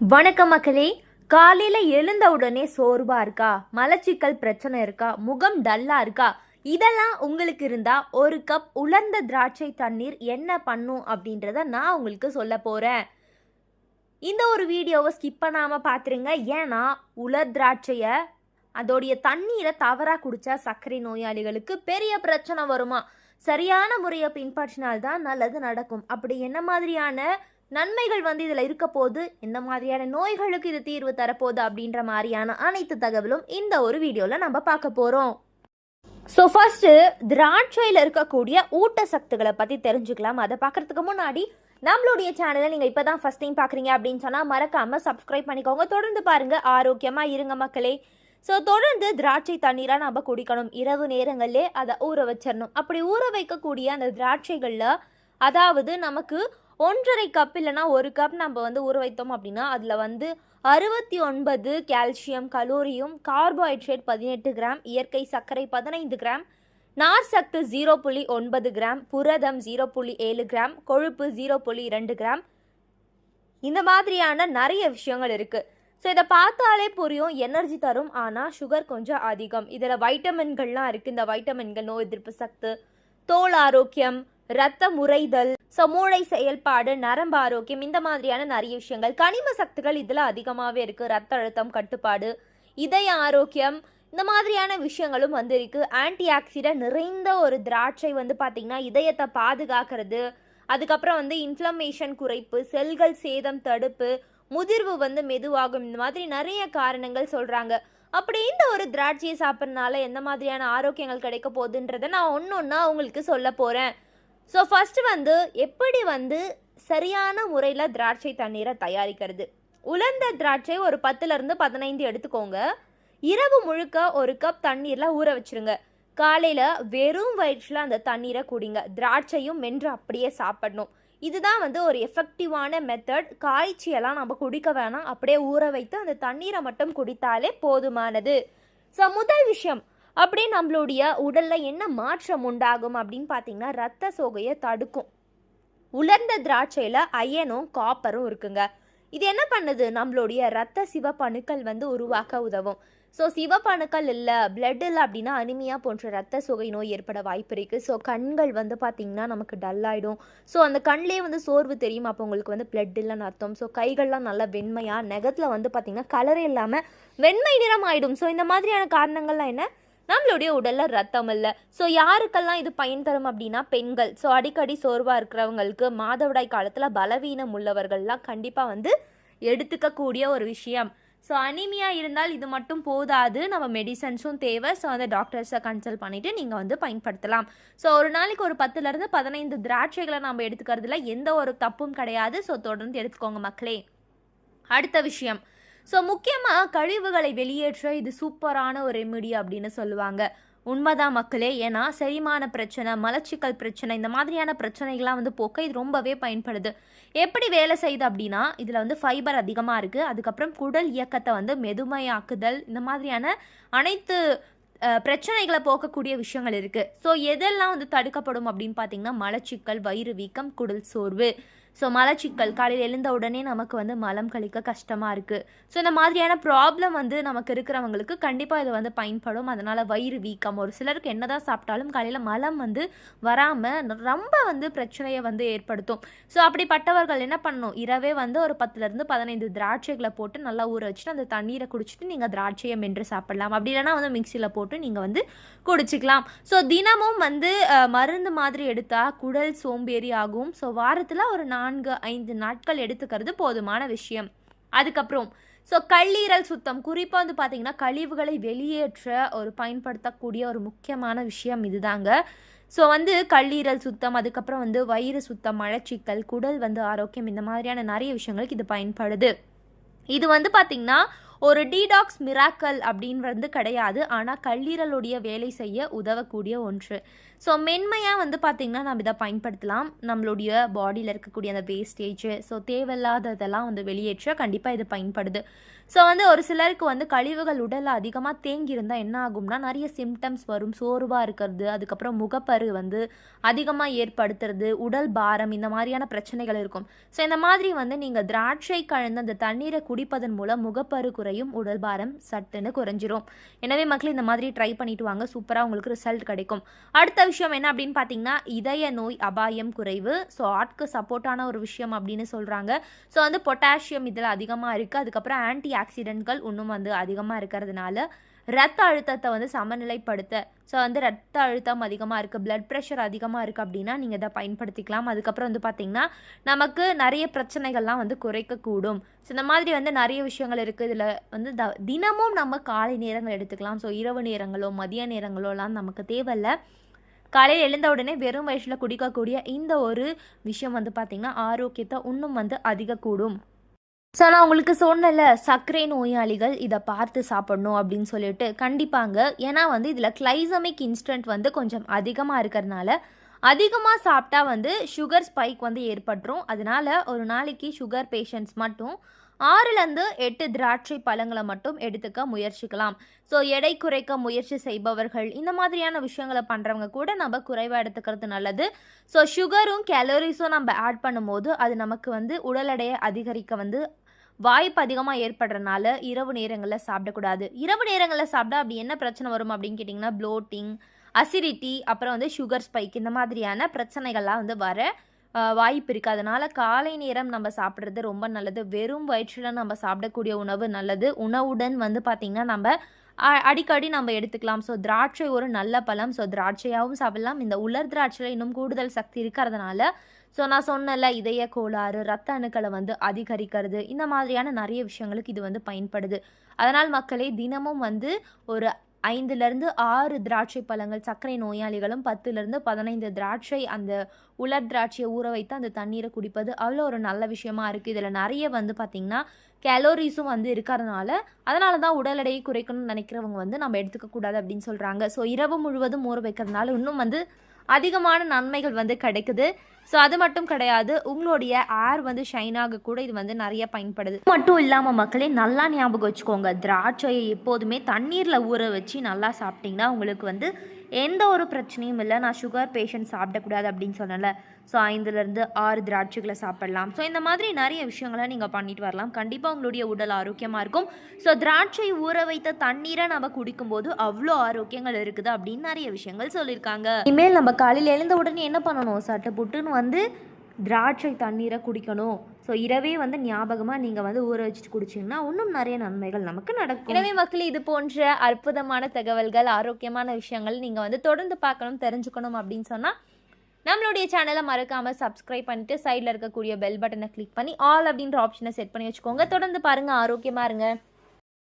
வணக்கம் மக்களே காலையில் எழுந்த உடனே சோர்வாக இருக்கா? மலச்சிக்கல் பிரச்சனை இருக்கா? முகம் டல்லாக இருக்கா? இதெல்லாம் உங்களுக்கு இருந்தால் ஒரு கப் உலர்ந்த திராட்சை தண்ணீர் என்ன பண்ணும் அப்படின்றத நான் உங்களுக்கு சொல்ல போகிறேன் இந்த ஒரு வீடியோவை ஸ்கிப் பண்ணாமல் பார்த்துருங்க ஏன்னா உலர் திராட்சையை அதோடைய தண்ணீரை தவறாக குடித்தா சர்க்கரை நோயாளிகளுக்கு பெரிய பிரச்சனை வருமா? சரியான முறையை பின்பற்றினால்தான் நல்லது நடக்கும். அப்படி என்ன மாதிரியான நன்மைகள் வந்து இதில் இருக்க போது இந்த மாதிரியான நோய்களுக்கு இது தீர்வு தரப்போகுது அப்படின்ற மாதிரியான அனைத்து தகவலும் இந்த ஒரு வீடியோவில் நம்ம பார்க்க போகிறோம் ஸோ ஃபஸ்ட்டு திராட்சையில் இருக்கக்கூடிய ஊட்டச்சத்துக்களை பற்றி தெரிஞ்சுக்கலாம். அதை பார்க்கறதுக்கு முன்னாடி நம்மளுடைய சேனலை நீங்கள் இப்போ தான் ஃபஸ்ட் டைம் பார்க்குறீங்க அப்படின்னு சொன்னால் மறக்காமல் சப்ஸ்கிரைப் பண்ணிக்கோங்க. தொடர்ந்து பாருங்கள் ஆரோக்கியமாக இருங்க மக்களே. ஸோ தொடர்ந்து திராட்சை தண்ணீராக நம்ம குடிக்கணும். இரவு நேரங்களிலே அதை ஊற வச்சிடணும் அப்படி ஊற வைக்கக்கூடிய அந்த திராட்சைகளில் அதாவது நமக்கு ஒன்றரை கப் இல்லைன்னா ஒரு கப் நம்ம வந்து ஊற வைத்தோம் அப்படின்னா அதில் வந்து அறுபத்தி ஒன்பது கால்சியம் கலோரியும் கார்போஹைட்ரேட் பதினெட்டு கிராம் இயற்கை சர்க்கரை பதினைந்து கிராம் நார் சத்து ஜீரோ புள்ளி ஒன்பது கிராம் புரதம் ஜீரோ புள்ளி ஏழு கிராம் கொழுப்பு ஜீரோ புள்ளி இரண்டு கிராம் இந்த மாதிரியான நிறைய விஷயங்கள் இருக்குது ஸோ இதை பார்த்தாலே புரியும் எனர்ஜி தரும் ஆனால் சுகர் கொஞ்சம் அதிகம். இதில் வைட்டமின்கள்லாம் இருக்குது இந்த வைட்டமின்கள் நோய் எதிர்ப்பு சத்து தோல் ஆரோக்கியம் இரத்த முறைதல் ஸோ மூளை செயல்பாடு நரம்பு ஆரோக்கியம் இந்த மாதிரியான நிறைய விஷயங்கள். கனிம சத்துக்கள் இதில் அதிகமாகவே இருக்குது ரத்த அழுத்தம் கட்டுப்பாடு இதய ஆரோக்கியம் இந்த மாதிரியான விஷயங்களும் வந்து இருக்கு ஆன்டி ஆக்சிடென்ட் நிறைந்த ஒரு திராட்சை வந்து பார்த்திங்கன்னா இதயத்தை பாதுகாக்கிறது. அதுக்கப்புறம் வந்து இன்ஃப்ளமேஷன் குறைப்பு செல்கள் சேதம் தடுப்பு முதிர்வு வந்து மெதுவாகும். இந்த மாதிரி நிறைய காரணங்கள் சொல்கிறாங்க அப்படி இந்த ஒரு திராட்சையை சாப்பிட்றதுனால எந்த மாதிரியான ஆரோக்கியங்கள் கிடைக்க போகுதுன்றதை நான் ஒன்று ஒன்றா உங்களுக்கு சொல்ல போகிறேன் ஸோ ஃபஸ்ட்டு வந்து எப்படி வந்து சரியான முறையில் திராட்சை தண்ணீரை தயாரிக்கிறது? உலர்ந்த திராட்சை ஒரு பத்துலேருந்து பதினைந்து எடுத்துக்கோங்க. இரவு முழுக்க ஒரு கப் தண்ணீரில் ஊற வச்சிருங்க. காலையில் வெறும் வயிற்றில் அந்த தண்ணீரை குடிங்க. திராட்சையும் மென்று அப்படியே சாப்பிடணும். இதுதான் வந்து ஒரு எஃபெக்டிவான மெத்தட் காய்ச்சியெல்லாம் நம்ம குடிக்க வேணாம். அப்படியே ஊற வைத்து அந்த தண்ணீரை மட்டும் குடித்தாலே போதுமானது. ஸோ முதல் விஷயம் அப்படியே நம்மளுடைய உடலில் என்ன மாற்றம் உண்டாகும் அப்படின்னு பார்த்தீங்கன்னா ரத்த சோகையை தடுக்கும். உலர்ந்த திராட்சையில் அயனும் காப்பரும் இருக்குங்க. இது என்ன பண்ணுது? நம்மளுடைய ரத்த சிவப்பணுக்கள் வந்து உருவாக்க உதவும். ஸோ சிவப்பணுக்கள் இல்லை பிளட் இல்லை அப்படின்னா அனிமியா போன்ற ரத்த சுகை நோய் ஏற்பட வாய்ப்பு இருக்குது ஸோ கண்கள் வந்து பார்த்திங்கன்னா நமக்கு டல் ஆகிடும் ஸோ அந்த கண்லேயே வந்து சோர்வு தெரியும். அப்போ உங்களுக்கு வந்து பிளட் இல்லைன்னு அர்த்தம். ஸோ கைகள்லாம் நல்லா வெண்மையாக நெகத்தில் வந்து பார்த்திங்கன்னா கலர் இல்லாமல் வெண்மை நிறம் ஆகிடும் ஸோ இந்த மாதிரியான காரணங்கள்லாம் என்ன? நம்மளுடைய உடலில் ரத்தம் இல்லை. ஸோ யாருக்கெல்லாம் இது பயன் தரும் அப்படின்னா பெண்கள். ஸோ அடிக்கடி சோர்வாக இருக்கிறவங்களுக்கு மாதவிடாய் காலத்தில் பலவீனம் உள்ளவர்கள்லாம் கண்டிப்பாக வந்து எடுத்துக்கக்கூடிய ஒரு விஷயம். ஸோ அனிமியா இருந்தால் இது மட்டும் போதாது. நம்ம மெடிசன்ஸும் தேவை. ஸோ அந்த டாக்டர்ஸை கன்சல்ட் பண்ணிவிட்டு நீங்கள் வந்து பயன்படுத்தலாம். ஸோ ஒரு நாளைக்கு ஒரு பத்துலேருந்து பதினைந்து திராட்சைகளை நம்ம எடுத்துக்கிறதுல எந்த ஒரு தப்பும் கிடையாது. ஸோ தொடர்ந்து எடுத்துக்கோங்க மக்களே. அடுத்த விஷயம். ஸோ முக்கியமாக கழிவுகளை வெளியேற்ற இது சூப்பரான ஒரு ரெமிடி அப்படின்னு சொல்லுவாங்க. உண்மைதான் மக்களே? ஏன்னா செரிமான பிரச்சனை மலச்சிக்கல் பிரச்சனை இந்த மாதிரியான பிரச்சனைகள்லாம் வந்து போக்க இது ரொம்பவே பயன்படுது. எப்படி வேலை செய்யுது அப்படின்னா இதில் வந்து ஃபைபர் அதிகமாக இருக்குது அதுக்கப்புறம் குடல் இயக்கத்தை வந்து மெதுமையாக்குதல் இந்த மாதிரியான அனைத்து பிரச்சனைகளை போக்கக்கூடிய விஷயங்கள் இருக்குது ஸோ எதெல்லாம் வந்து தடுக்கப்படும் அப்படின்னு பார்த்தீங்கன்னா மலச்சிக்கல் வயிறு வீக்கம் குடல் சோர்வு. ஸோ மலச்சிக்கல் காலையில் எழுந்த உடனே நமக்கு வந்து மலம் கழிக்க கஷ்டமாக இருக்குது ஸோ இந்த மாதிரியான ப்ராப்ளம் வந்து நமக்கு இருக்கிறவங்களுக்கு கண்டிப்பாக இது வந்து பயன்படும். அதனால் வயிறு வீக்கம். ஒரு சிலருக்கு என்னதான் சாப்பிட்டாலும் காலையில் மலம் வந்து வராமல் ரொம்ப வந்து பிரச்சனையை வந்து ஏற்படுத்தும். ஸோ அப்படிப்பட்டவர்கள் என்ன பண்ணணும்? இரவே வந்து ஒரு பத்துலேருந்து பதினைந்து திராட்சைகளை போட்டு நல்லா ஊற வச்சுட்டு அந்த தண்ணீரை குடிச்சிட்டு நீங்கள் திராட்சையை மென்று சாப்பிடலாம். அப்படி இல்லைன்னா வந்து மிக்சியில் போட்டு நீங்கள் வந்து குடிச்சிக்கலாம். ஸோ தினமும் வந்து மருந்து மாதிரி எடுத்தால் குடல் சோம்பேறி ஆகும். ஸோ வாரத்தில் ஒரு நான்கு ஐந்து நாட்கள் எடுத்துக்கிறது போதுமான விஷயம். அதுக்கப்புறம் ஸோ கல்லீரல் சுத்தம். குறிப்பாக வந்து பார்த்தீங்கன்னா கழிவுகளை வெளியேற்ற ஒரு பயன்படுத்தக்கூடிய ஒரு முக்கியமான விஷயம் இதுதாங்க. ஸோ வந்து கல்லீரல் சுத்தம் அதுக்கப்புறம் வந்து வயிறு சுத்தம் மலச்சிக்கல் குடல் வந்து ஆரோக்கியம் இந்த மாதிரியான நிறைய விஷயங்களுக்கு இது பயன்படுது. இது வந்து பார்த்திங்கன்னா ஒரு டீடாக்ஸ் மிராக்கல் அப்படின்னு வந்து கிடையாது. ஆனால் கல்லீரலுடைய வேலை செய்ய உதவக்கூடிய ஒன்று. ஸோ மென்மையாக வந்து பார்த்திங்கன்னா நம்ம இதை பயன்படுத்தலாம். நம்மளுடைய பாடியில் இருக்கக்கூடிய அந்த வேஸ்டேஜ் ஸோ தேவையில்லாததெல்லாம் வந்து வெளியேற்ற கண்டிப்பாக இது பயன்படுது. ஸோ வந்து ஒரு சிலருக்கு வந்து கழிவுகள் உடலில் அதிகமாக தேங்கி இருந்தால் என்ன ஆகும்னா நிறைய சிம்டம்ஸ் வரும். சோர்வாக இருக்கிறது அதுக்கப்புறம் முகப்பரு வந்து அதிகமாக ஏற்படுத்துறது உடல் பாரம் இந்த மாதிரியான பிரச்சனைகள் இருக்கும். ஸோ இந்த மாதிரி வந்து நீங்கள் திராட்சை கலந்து அந்த தண்ணீரை குடிப்பதன் மூலம் முகப்பரு குறை குறையும் உடல் பாரம் சட்டுன்னு குறைஞ்சிரும். எனவே மக்கள் இந்த மாதிரி ட்ரை பண்ணிட்டு வாங்க சூப்பராக உங்களுக்கு ரிசல்ட் கிடைக்கும். அடுத்த விஷயம் என்ன அப்படின்னு பார்த்தீங்கன்னா இதய நோய் அபாயம் குறைவு. ஸோ ஆட்க்கு சப்போர்ட்டான ஒரு விஷயம் அப்படின்னு சொல்கிறாங்க ஸோ வந்து பொட்டாசியம் இதில் அதிகமாக இருக்குது அதுக்கப்புறம் ஆன்டி ஆக்சிடென்ட்கள் இன்னும் வந்து அதிகமாக இருக்கிறதுனால ரத்த அழுத்தத்தை வந்து சமநிலைப்படுத்த. ஸோ வந்து ரத்த அழுத்தம் அதிகமாக இருக்குது ப்ளட் ப்ரெஷர் அதிகமாக இருக்குது அப்படின்னா நீங்கள் இதை பயன்படுத்திக்கலாம். அதுக்கப்புறம் வந்து பார்த்திங்கன்னா நமக்கு நிறைய பிரச்சனைகள்லாம் வந்து குறைக்கக்கூடும். ஸோ இந்த மாதிரி வந்து நிறைய விஷயங்கள் இருக்குது இதில் வந்து த தினமும் நம்ம காலை நேரங்கள் எடுத்துக்கலாம். ஸோ இரவு நேரங்களோ மதிய நேரங்களோலாம் நமக்கு தேவையில்ல. காலையில் எழுந்த உடனே வெறும் வயசில் குடிக்கக்கூடிய இந்த ஒரு விஷயம் வந்து பார்த்திங்கன்னா ஆரோக்கியத்தை இன்னும் வந்து அதிகக்கூடும். ஸோ நான் உங்களுக்கு சொன்னல சர்க்கரை நோயாளிகள் இதை பார்த்து சாப்பிடணும் அப்படின்னு சொல்லிட்டு. கண்டிப்பாங்க. ஏன்னா வந்து இதில் கிளைசமிக் இன்ஸ்டன்ட் வந்து கொஞ்சம் அதிகமாக இருக்கிறதுனால அதிகமாக சாப்பிட்டா வந்து சுகர் ஸ்பைக் வந்து ஏற்பட்டுரும். அதனால ஒரு நாளைக்கு சுகர் பேஷண்ட்ஸ் மட்டும் ஆறுலேருந்து எட்டு திராட்சை பழங்களை மட்டும் எடுத்துக்க முயற்சிக்கலாம். ஸோ எடை குறைக்க முயற்சி செய்பவர்கள் இந்த மாதிரியான விஷயங்களை பண்ணுறவங்க கூட நம்ம குறைவாக எடுத்துக்கிறது நல்லது. ஸோ சுகரும் கேலரிஸும் நம்ம ஆட் பண்ணும்போது அது நமக்கு வந்து உடல் எடையை அதிகரிக்க வந்து வாய்ப்பு அதிகமாக ஏற்படுறதுனால இரவு நேரங்களில் சாப்பிடக்கூடாது. இரவு நேரங்களில் சாப்பிட்டா அப்படி என்ன பிரச்சனை வரும் அப்படின்னு கேட்டிங்கன்னா ப்ளோட்டிங் அசிடிட்டி அப்புறம் வந்து சுகர் ஸ்பைக் இந்த மாதிரியான பிரச்சனைகள்லாம் வந்து வர வாய்ப்பு இருக்குது அதனால் காலை நேரம் நம்ம சாப்பிட்றது ரொம்ப நல்லது. வெறும் வயிற்றில் நம்ம சாப்பிடக்கூடிய உணவு நல்லது. உணவுடன் வந்து பார்த்திங்கன்னா நம்ம அடிக்கடி நம்ம எடுத்துக்கலாம். ஸோ திராட்சை ஒரு நல்ல பழம். ஸோ திராட்சையாகவும் சாப்பிடலாம். இந்த உலர் திராட்சையில் இன்னும் கூடுதல் சக்தி இருக்கிறதுனால ஸோ நான் சொன்னல இதய கோளாறு ரத்த அணுக்களை வந்து அதிகரிக்கிறது இந்த மாதிரியான நிறைய விஷயங்களுக்கு இது வந்து பயன்படுது. அதனால் மக்களே தினமும் வந்து ஒரு ஐந்துலேருந்து ஆறு திராட்சை பழங்கள் சர்க்கரை நோயாளிகளும் பத்துலேருந்து பதினைந்து திராட்சை அந்த உலர் திராட்சையை ஊற வைத்து அந்த தண்ணீரை குடிப்பது அவ்வளோ ஒரு நல்ல விஷயமா இருக்குது இதில் நிறைய வந்து பார்த்திங்கன்னா கேலோரிஸும் வந்து இருக்கிறதுனால அதனால தான் உடல் எடையை குறைக்கணும்னு நினைக்கிறவங்க வந்து நம்ம எடுத்துக்கக்கூடாது அப்படின்னு சொல்கிறாங்க ஸோ இரவு முழுவதும் ஊற வைக்கிறதுனால இன்னும் வந்து அதிகமான நன்மைகள் வந்து கிடைக்குது. ஸோ அது மட்டும் கிடையாது. உங்களுடைய ஏர் வந்து ஷைன் ஆக கூட இது வந்து நிறைய பயன்படுது. மட்டும் இல்லாமல் மக்களே நல்லா ஞாபகம் வச்சுக்கோங்க. திராட்சையை எப்போதுமே தண்ணீரில் ஊற வச்சு நல்லா சாப்பிட்டிங்கன்னா உங்களுக்கு வந்து எந்த ஒரு பிரச்சனையும் இல்லை. நான் சுகர் பேஷண்ட் சாப்பிடக்கூடாது அப்படின்னு சொன்னல ஸோ ஐந்துலேருந்து ஆறு திராட்சைகளை சாப்பிடலாம். ஸோ இந்த மாதிரி நிறைய விஷயங்களை நீங்கள் பண்ணிட்டு வரலாம். கண்டிப்பாக உங்களுடைய உடல் ஆரோக்கியமாக இருக்கும். ஸோ திராட்சை ஊற வைத்த தண்ணீரை நம்ம குடிக்கும்போது அவ்வளோ ஆரோக்கியங்கள் இருக்குது அப்படின்னு நிறைய விஷயங்கள் சொல்லியிருக்காங்க. இனிமேல் நம்ம காலையில் எழுந்த உடனே என்ன பண்ணணும்? சட்டை புட்டுன்னு வந்து திராட்சை தண்ணீரை குடிக்கணும். ஸோ இரவே வந்து ஞாபகமாக நீங்கள் வந்து ஊற வச்சுட்டு குடிச்சிங்கன்னா இன்னும் நிறைய நன்மைகள் நமக்கு நடக்கும். எனவே மக்கள் இது போன்ற அற்புதமான தகவல்கள் ஆரோக்கியமான விஷயங்கள் நீங்கள் வந்து தொடர்ந்து பார்க்கணும் தெரிஞ்சுக்கணும் அப்படின்னு சொன்னால் நம்மளுடைய சேனலை மறக்காமல் சப்ஸ்கிரைப் பண்ணிட்டு சைடில் இருக்கக்கூடிய பெல் பட்டனை கிளிக் பண்ணி ஆல் அப்படின்ற ஆப்ஷனை செட் பண்ணி வச்சுக்கோங்க. தொடர்ந்து பாருங்கள் ஆரோக்கியமாக இருங்க.